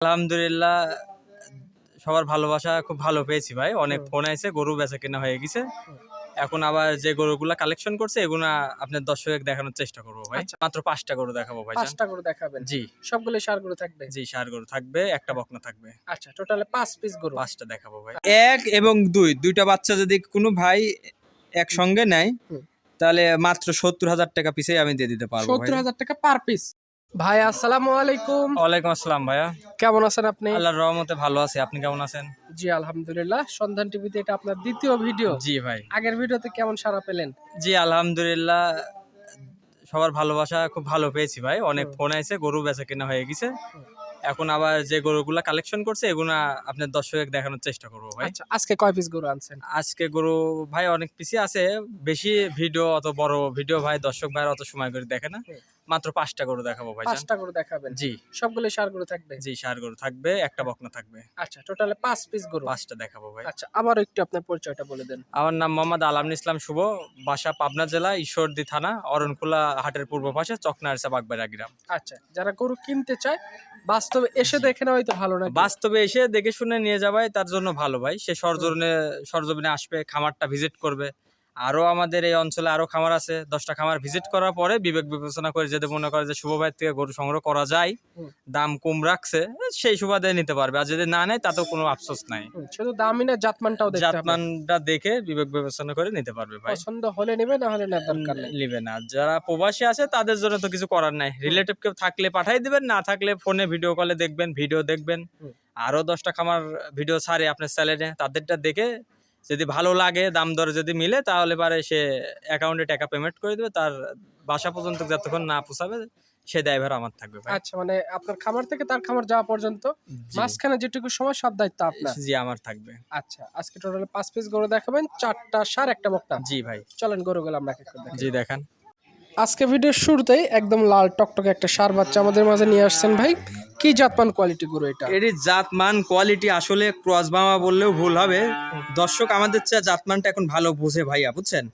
আলহামদুলিল্লাহ সবার ভালোবাসা খুব ভালো পেয়েছি ভাই। অনেক ফোন আইছে গরু বেচা কেনা হয়ে গেছে। এখন আবার যে গরুগুলা কালেকশন করছে এগুলা আপনার দর্শক দেখানোর চেষ্টা করব ভাই। আচ্ছা। মাত্র পাঁচটা গরু দেখাবো ভাই পাঁচটা করে দেখাবেন। জি। সবগুলো সার গরু থাকবে? জি সার গরু থাকবে একটা বকনা থাকবে। আচ্ছা টোটালে পাঁচ পিস গরু। পাঁচটা দেখাবো ভাই। এক এবং দুই দুইটা বাচ্চা যদি কোনো ভাই একসঙ্গে নেয় হুম। তাহলে মাত্র সত্তর হাজার টাকা পিছে আমি দিয়ে দিতে পারব সত্তর হাজার টাকা পার পিস ভাই আসসালামু আলাইকুম। ওয়ালাইকুম আসসালাম ভাইয়া। কেমন আছেন আপনি? আল্লাহর রহমতে ভালো আছি। আপনি কেমন আছেন? জি আলহামদুলিল্লাহ। সন্ধান টিভিতে এটা আপনার দ্বিতীয় ভিডিও। জি ভাই। আগের ভিডিওতে কেমন সারা পেলেন? জি আলহামদুলিল্লাহ সবার ভালোবাসা খুব ভালো পেয়েছি ভাই। অনেক ফোন আইছে গরু বেচা কেনা হয়ে গেছে। এখন আবার যে গরুগুলা কালেকশন করছে এগুলা আপনার দর্শক দেখানোর চেষ্টা করব ভাই। আচ্ছা আজকে কয় পিস গরু আনছেন? আজকে গরু ভাই অনেক পিসি আছে। বেশি ভিডিও অত বড় ভিডিও ভাই দর্শক ভাই অত সময় করে দেখে না। মাত্র পাঁচটা গরু দেখাবো ভাই পাঁচটা গরু দেখাবেন? জি। সবগুলো সার গরু থাকবে? জি সার গরু থাকবে একটা বকনা থাকবে। আচ্ছা টোটালে পাঁচ পিস গরু। পাঁচটা দেখাবো ভাই। আচ্ছা আবার একটু আপনার পরিচয়টা বলে দেন। আমার নাম মোহাম্মদ আলামিন ইসলাম শুভ বাসা পাবনা জেলা ঈশ্বরদী থানা অরণখোলা হাটের পূর্ব পাশে চকনারসা বাগবাড়া গ্রাম। আচ্ছা যারা গরু কিনতে চায় বাস্তবে এসে দেখে নেওয়াই তো ভালো না বাস্তবে এসে দেখে শুনে নিয়ে যাবাই তার জন্য ভালো ভাই। সে সরজমিনে সরজমিনে আসবে খামারটা ভিজিট করবে। আরও আমাদের এই অঞ্চলে আরও খামার আছে। দশটা খামার ভিজিট করার পরে বিবেক বিবেচনা করে যদি মনে করে যে শুভ ভাইয়ের থেকে গরু সংগ্রহ করা যায় দাম কম রাখছে সেই সুবাদে নিতে পারবে। আর যদি না নেয় তাতেও কোনো আফসোস নাই। শুধু দামি না জাতমানটাও জাতমানটা দেখে বিবেক বিবেচনা করে নিতে পারবে ভাই। পছন্দ হলে নেবে না হলে না দরকার নেই। না। যারা প্রবাসী আছে তাদের জন্য তো কিছু করার নাই। রিলেটিভ কেউ থাকলে পাঠাই দিবেন না থাকলে ফোনে ভিডিও কলে দেখবেন ভিডিও দেখবেন। হুম। আরও দশটা খামার ভিডিও ছাড়ে আপনার চ্যানেলে তাদেরটা দেখে যদি ভালো লাগে দাম দর যদি মিলে তাহলে পারে সে অ্যাকাউন্টে টাকা পেমেন্ট করে দেবে তার বাসা পর্যন্ত যতক্ষণ না পোষাবে সে ড্রাইভার আমার থাকবে আচ্ছা মানে আপনার খামার থেকে তার খামার যাওয়া পর্যন্ত। মাঝখানে যেটুকু সময় সব দায়িত্ব আপনার? জি আমার থাকবে। আচ্ছা আজকে টোটাল পাঁচ পিস গরু দেখাবেন চারটা সার একটা বকটা জি ভাই। চলেন গরুগুলো আমরা জি দেখান। আজকে ভিডিওর শুরুতেই একদম লাল টকটকে একটা সার বাচ্চা আমাদের মাঝে নিয়ে আসছেন ভাই। কি জাতমান কোয়ালিটি গরু এটা? এর জাতমান কোয়ালিটি আসলে ক্রস বামা বললেও ভুল হবে। দর্শক আমাদের চেয়ে জাতমানটা এখন ভালো বুঝে ভাইয়া বুঝছেন?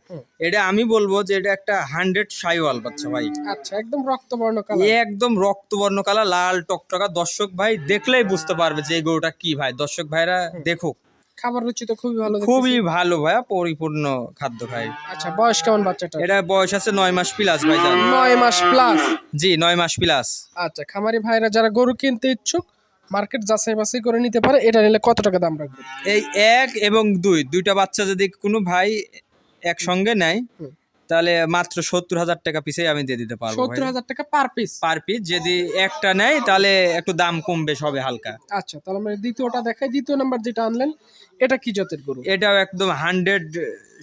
এটা আমি বলব যে এটা একটা হান্ড্রেড সাইওয়াল বাচ্চা ভাই। আচ্ছা একদম রক্তবর্ণ কালা কালার একদম রক্তবর্ণ কালা লাল টকটকা। দর্শক ভাই দেখলেই বুঝতে পারবে যে এই গরুটা কি ভাই। দর্শক ভাইরা দেখুক। খাবার রুচি তো খুবই ভালো খুবই ভালো ভাইয়া পরিপূর্ণ খাদ্য ভাই আচ্ছা বয়স কেমন বাচ্চাটা এটা বয়স আছে নয় মাস প্লাস ভাই জান। নয় মাস প্লাস জি নয় মাস প্লাস আচ্ছা খামারি ভাইরা যারা গরু কিনতে ইচ্ছুক মার্কেট যাচাই বাছাই করে নিতে পারে এটা নিলে কত টাকা দাম রাখবে এই এক এবং দুই দুইটা বাচ্চা যদি কোনো ভাই একসঙ্গে নেয়। তাহলে মাত্র সত্তর হাজার টাকা পিসে আমি দিয়ে দিতে পারব সত্তর হাজার টাকা পার পিস পার পিস যদি একটা নেয় তাহলে একটু দাম কমবে সবে হালকা। আচ্ছা তাহলে আমরা দ্বিতীয়টা দেখাই। দ্বিতীয় নাম্বার যেটা আনলেন এটা কি জাতের গরু? এটাও একদম হান্ড্রেড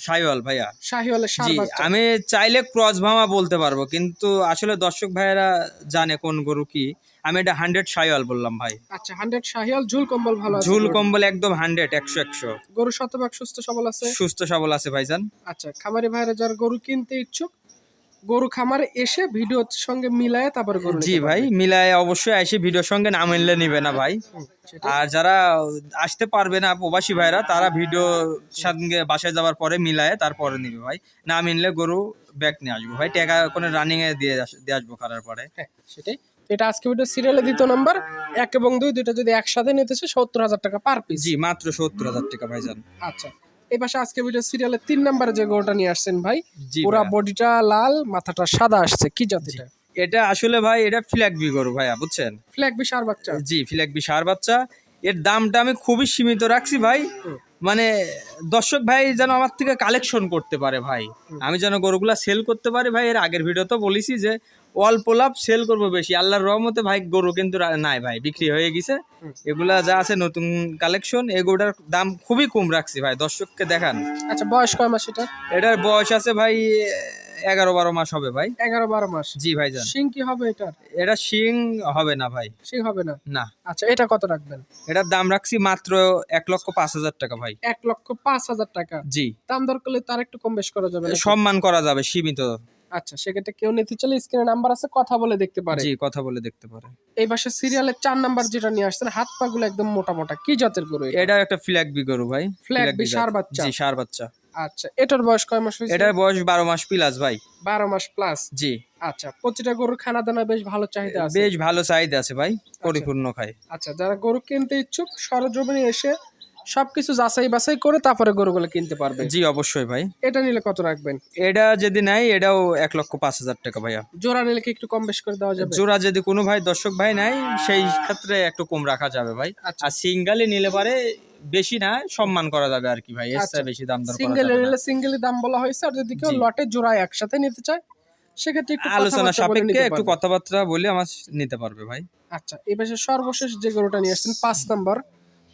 সাইওয়াল ভাইয়া। শাহিওয়ালের জি আমি চাইলে ক্রস ভামা বলতে পারব কিন্তু আসলে দর্শক ভাইয়েরা জানে কোন গরু কি। আমি এটা হান্ড্রেড সাইওয়াল বললাম ভাই। আচ্ছা হান্ড্রেড শাহিওয়াল ঝুল কম্বল ভালো আছে ঝুল কম্বল একদম হান্ড্রেড একশো একশো। গরু শতভাগ সুস্থ সবল আছে? সুস্থ সবল আছে ভাইজান। আচ্ছা খামারি ভাইরা যারা গরু কিনতে ইচ্ছুক গরু খামারে এসে ভিডিওর সঙ্গে মিলায় তারপরে গরু জি ভাই মিলায় অবশ্যই এসে ভিডিওর সঙ্গে না মিললে নিবে না ভাই। আর যারা আসতে পারবে না প্রবাসী ভাইরা তারা ভিডিও সঙ্গে বাসায় যাওয়ার পরে মিলায় তারপরে নিবে ভাই। না মিললে গরু ব্যাগ নিয়ে আসব ভাই টাকা কোনো রানিং এ দিয়ে দিয়ে আসব খারার পরে। হ্যাঁ সেটাই। এটা আজকে ভিডিও সিরিয়ালে দ্বিতীয় নাম্বার এক এবং দুই দুইটা যদি একসাথে নিতেছে সত্তর হাজার টাকা পার পিস জি মাত্র সত্তর হাজার টাকা ভাইজান। আচ্ছা। এই পাশে আজকে ভিডিও সিরিয়ালের তিন নাম্বারে যে গরুটা নিয়ে আসছেন ভাই পুরা বডিটা লাল মাথাটা সাদা আসছে কি জাত এটা? আসলে ভাই এটা ফ্ল্যাগ বি গরু ভাইয়া বুঝছেন? ফ্ল্যাগ বিশার বাচ্চা। জি ফ্ল্যাগ বি সার বাচ্চা। এর দামটা আমি খুবই সীমিত রাখছি ভাই। মানে দর্শক ভাই যেন আমার থেকে কালেকশন করতে পারে ভাই। আমি যেন গরুগুলা সেল করতে পারি ভাই এর আগের ভিডিও তো বলেছি যে অল্প লাভ সেল করব বেশি। আল্লাহর রহমতে ভাই গরু কিন্তু নাই ভাই বিক্রি হয়ে গেছে। এগুলা যা আছে নতুন কালেকশন এগুলোর দাম খুবই কম রাখছি ভাই দর্শককে দেখান। আচ্ছা বয়স কয় মাস এটা? এটার বয়স আছে ভাই এগারো বারো মাস হবে ভাই। এগারো বারো মাস। জি ভাই জান সিং কি হবে এটার? এটা শিং হবে না ভাই। সিং হবে না? না। আচ্ছা এটা কত রাখবেন? এটার দাম রাখছি মাত্র এক লক্ষ পাঁচ হাজার টাকা ভাই। এক লক্ষ পাঁচ হাজার টাকা। জি। দাম দর করলে তার একটু কম বেশ করা যাবে সম্মান করা যাবে সীমিত। আচ্ছা সেক্ষেত্রে কেউ নিতে চলে স্ক্রিনে নাম্বার আছে কথা বলে দেখতে পারে। জি কথা বলে দেখতে পারে। এই পাশে সিরিয়ালের চার নাম্বার যেটা নিয়ে আসছেন হাত পা গুলো একদম মোটা মোটা কি জাতের গরু এটা? একটা ফ্ল্যাগ বি গরু ভাই। Flag বি জাত। বাচ্চা। জি সার বাচ্চা। আচ্ছা এটার বয়স কয় মাস হয়েছে? এটার বয়স বারো মাস প্লাস ভাই। বারো মাস প্লাস জি। আচ্ছা প্রতিটা গরুর খানা দানা বেশ ভালো চাহিদা আছে। বেশ ভালো চাহিদা আছে ভাই পরিপূর্ণ খায়। আচ্ছা যারা গরু কিনতে ইচ্ছুক সরজমিনে এসে সবকিছু যাচাই বাছাই করে তারপরে গরুগুলো কিনতে পারবে জি অবশ্যই ভাই। এটা নিলে কত রাখবেন? এটা যদি নাই এটাও এক লক্ষ পাঁচ হাজার টাকা ভাইয়া। জোড়া নিলে কি একটু কম বেশ করে দেওয়া যাবে? জোড়া যদি কোনো ভাই দর্শক ভাই নাই সেই ক্ষেত্রে একটু কম রাখা যাবে ভাই। আচ্ছা। আর সিঙ্গালে নিলে পারে বেশি না সম্মান করা যাবে আর কি ভাই। এর আচ্ছা। চেয়ে বেশি দাম দর সিঙ্গেল নিলে সিঙ্গেলই দাম বলা হয়েছে আর যদি কেউ লটে জোড়া একসাথে নিতে চায় সেক্ষেত্রে একটু আলোচনা সাপেক্ষে একটু কথাবার্তা বলে আমার নিতে পারবে ভাই। আচ্ছা পাশে সর্বশেষ যে গরুটা নিয়ে আসছেন পাঁচ নাম্বার।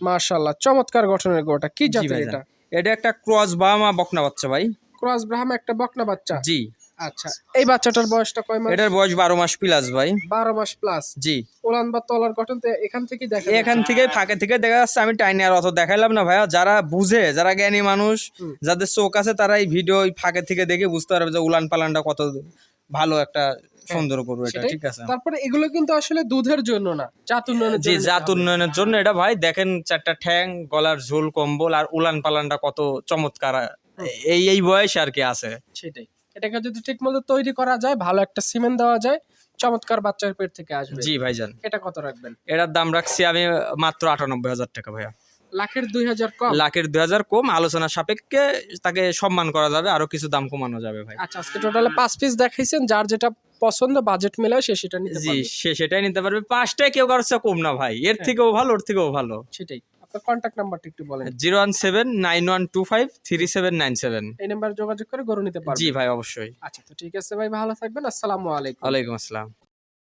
মাশাআল্লাহ চমৎকার গঠনের গরুটা। কি জাতের এটা? এটা একটা ক্রস বামা বকনা বাচ্চা ভাই। ক্রস ব্রাহ্মা একটা বকনা বাচ্চা? জি। আচ্ছা এই বাচ্চাটার বয়সটা কয় মাস? এটার বয়স বারো মাস প্লাস ভাই। বারো মাস প্লাস জি। ওলান বা তলার গঠন তো এখান থেকে দেখা এখান থেকে ফাঁকে থেকে দেখা যাচ্ছে আমি টাইনি আর অত দেখাইলাম না ভাইয়া। যারা বুঝে যারা জ্ঞানী মানুষ যাদের চোখ আছে তারা এই ভিডিও ফাঁকে থেকে দেখে বুঝতে পারবে যে উলান পালানটা কত ভালো একটা সুন্দর করব এটা ঠিক আছে? তারপরে এগুলো কিন্তু আসলে দুধের জন্য না জাত উন্নয়নের জি জন্য জাত উন্নয়নের জন্য এটা ভাই দেখেন চারটা ঠ্যাং গলার ঝোল কম্বল আর উলান পালানটা কত চমৎকার এই এই বয়সে আর কি আছে। সেটাই। এটাকে যদি ঠিক মতো তৈরি করা যায় ভালো একটা সিমেন্ট দেওয়া যায় চমৎকার বাচ্চার পেট থেকে আসবে। জি ভাইজান। এটা কত রাখবেন? এটার দাম রাখছি আমি মাত্র আটানব্বই হাজার টাকা ভাইয়া। লাখের দুই হাজার কম? লাখের দুই হাজার কম আলোচনা সাপেক্ষে তাকে সম্মান করা যাবে আরও কিছু দাম কমানো যাবে ভাই। আচ্ছা আজকে টোটালে পাঁচ পিস দেখাইছেন যার যেটা পছন্দ বাজেট মেলায় সে সেটা নিতে জি সে সেটাই নিতে পারবে। পাঁচটায় কেউ কারোর কম না ভাই এর হ্যাঁ। থেকেও ভালো ওর থেকেও ভালো। সেটাই। আপনার কন্ট্যাক্ট নাম্বারটা একটু বলেন। Zero one seven nine one two five three seven nine seven. এই নাম্বারে যোগাযোগ করে গরু নিতে পারবেন জি ভাই অবশ্যই। আচ্ছা তো ঠিক আছে ভাই ভালো থাকবেন। আসসালামু আলাইকুম। ওয়ালাইকুম আসসালাম।